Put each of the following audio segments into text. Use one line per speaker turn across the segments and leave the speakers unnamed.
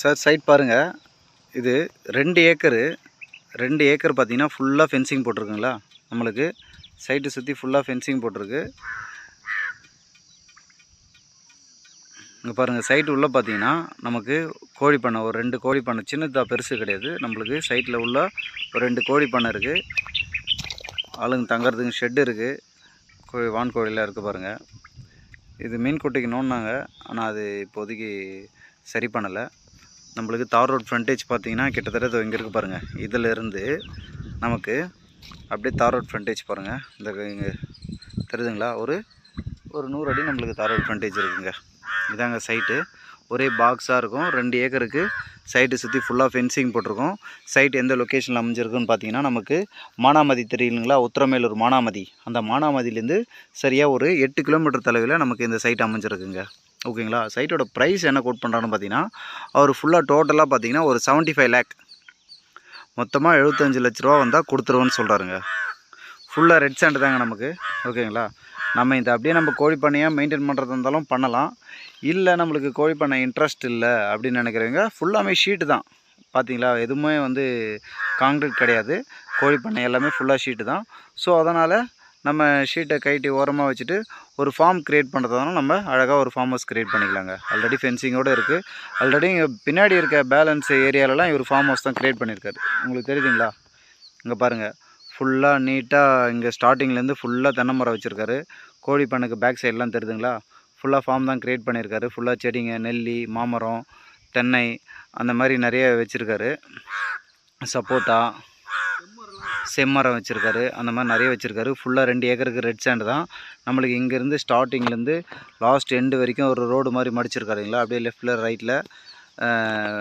Sir side பாருங்கள் இது ரெண்டு ஏக்கரு. ரெண்டு ஏக்கர் பார்த்தீங்கன்னா ஃபுல்லாக ஃபென்சிங் போட்டிருக்குங்களா? நம்மளுக்கு சைட்டை சுற்றி ஃபுல்லாக ஃபென்சிங் போட்டிருக்கு. இங்கே பாருங்கள் சைட்டு உள்ளே பார்த்தீங்கன்னா நமக்கு கோழி பண்ணை ஒரு ரெண்டு கோழி பண்ணை சின்னதாக பெருசு கிடையாது. நம்மளுக்கு சைட்டில் உள்ள ஒரு ரெண்டு கோழி பண்ணை இருக்குது ஆளுங்க தங்குறதுக்கு ஷெட்டு இருக்குது கோழி வான் கோழிலாம் இருக்குது பாருங்கள் இது மீன் குட்டைக்கு நோண்டினாங்க ஆனால் அது இப்போதைக்கு சரி பண்ணலை. நம்மளுக்கு தார் ரோட் ஃப்ரண்டேஜ் பார்த்தீங்கன்னா கிட்டத்தட்ட இதோ இங்கே இருக்குது பாருங்கள் இதிலேருந்து நமக்கு அப்படியே தார் ரோட் ஃப்ரண்டேஜ் பாருங்கள் இந்த இங்கே தெரியுதுங்களா? ஒரு ஒரு நூறு அடி நம்மளுக்கு தார் ரோட் ஃப்ரண்டேஜ் இருக்குங்க. இதாங்க சைட்டு ஒரே பாக்ஸாக இருக்கும். ரெண்டு ஏக்கருக்கு சைட்டு சுற்றி ஃபுல்லாக ஃபென்சிங் போட்டிருக்கோம். சைட் எந்த லொக்கேஷனில் அமைஞ்சிருக்குன்னு பார்த்தீங்கன்னா நமக்கு மானாமதி தெரியுங்களா உத்தரமேலூர் மானாமதி. அந்த மானாமதியிலேருந்து சரியாக ஒரு எட்டு கிலோமீட்டர் தொலைவில் நமக்கு இந்த சைட் அமைஞ்சிருக்குங்க. ஓகேங்களா? சைட்டோட ப்ரைஸ் என்ன கோட் பண்ணுறான்னு பார்த்தீங்கன்னா அவர் ஃபுல்லாக டோட்டலாக பார்த்தீங்கன்னா ஒரு 75 ஃபைவ் லேக் மொத்தமாக எழுபத்தஞ்சு லட்ச ரூபா வந்தால் கொடுத்துருவோன்னு சொல்கிறாருங்க ஃபுல்லாக ரெட் சாண்ட் தாங்க நமக்கு. ஓகேங்களா? நம்ம இதை அப்படியே நம்ம கோழி பண்ணையாக மெயின்டைன் பண்ணுறதா இருந்தாலும் பண்ணலாம். இல்லை நம்மளுக்கு கோழி பண்ண இன்ட்ரெஸ்ட் இல்லை அப்படின்னு நினைக்கிறவங்க ஃபுல்லாமே ஷீட்டு தான். பார்த்தீங்களா எதுவுமே வந்து காங்கிரீட் கிடையாது. கோழி பண்ணை எல்லாமே ஃபுல்லாக ஷீட்டு தான். ஸோ அதனால் நம்ம ஷீட்டை கைட்டி ஓரமாக வச்சுட்டு ஒரு ஃபார்ம் க்ரியேட் பண்ணுறதுனால நம்ம அழகாக ஒரு ஃபார்ம் ஹவுஸ் க்ரியேட் பண்ணிக்கலாங்க. ஆல்ரெடி ஃபென்சிங்கோடு இருக்குது ஆல்ரெடி இங்கே பின்னாடி இருக்க பேலன்ஸ் ஏரியாலலாம் இவர் ஃபார்ம் ஹவுஸ் தான் க்ரியேட் பண்ணியிருக்காரு உங்களுக்கு தெரியுதுங்களா? இங்கே பாருங்கள் ஃபுல்லாக நீட்டாக இங்கே ஸ்டார்டிங்லேருந்து ஃபுல்லாக தென்னை மரம் வச்சுருக்காரு. கோழி பண்ணைக்கு பேக் சைட்லாம் தெரியுதுங்களா? ஃபுல்லாக ஃபார்ம் தான் க்ரியேட் பண்ணியிருக்காரு ஃபுல்லாக செடிங்க நெல்லி மாமரம் தென்னை அந்த மாதிரி நிறைய வச்சுருக்காரு. சப்போட்டா செம்மரம் வச்சுருக்காரு. அந்த மாதிரி நிறைய வச்சுருக்காரு. ஃபுல்லாக ரெண்டு ஏக்கருக்கு ரெட் சாண்ட் தான். நம்மளுக்கு இங்கேருந்து ஸ்டார்டிங்லேருந்து லாஸ்ட் எண்டு வரைக்கும் ஒரு ரோடு மாதிரி மடிச்சிருக்காருங்களா அப்படியே லெஃப்டில் ரைட்டில்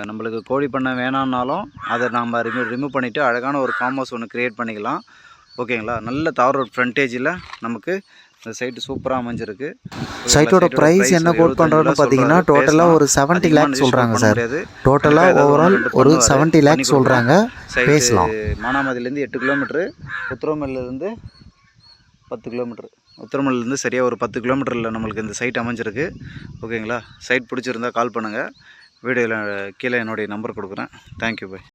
நம்மளுக்கு கோழி பண்ணை வேணான்னாலும் அதை நம்ம ரிமூவ் ரிமூவ் பண்ணிவிட்டு அழகான ஒரு ஃபார்ம் ஹவுஸ் ஒன்று க்ரியேட் பண்ணிக்கலாம். ஓகேங்களா? நல்ல தார் ரோட் ஃப்ரண்டேஜில் நமக்கு இந்த சைட்டு சூப்பராக அமைஞ்சிருக்கு.
சைட்டோட ப்ரைஸ் என்ன கோட் பண்ணுறோன்னு பார்த்தீங்கன்னா டோட்டலாக ஒரு செவன்ட்டி லேக் சொல்கிறாங்க சார். டோட்டலாக ஓவரால் ஒரு செவன்ட்டி லேக் சொல்கிறாங்க பேசலாம்.
மானாமதிலேருந்து எட்டு கிலோமீட்ரு உத்திரமல்லேருந்து பத்து கிலோமீட்ரு உத்திரமல்லேருந்து சரியாக ஒரு பத்து கிலோமீட்டரில் நம்மளுக்கு இந்த சைட் அமைஞ்சிருக்கு. ஓகேங்களா? சைட் பிடிச்சிருந்தா கால் பண்ணுங்கள் வீடியோவில் கீழே என்னுடைய நம்பர் கொடுக்குறேன். Thank you bye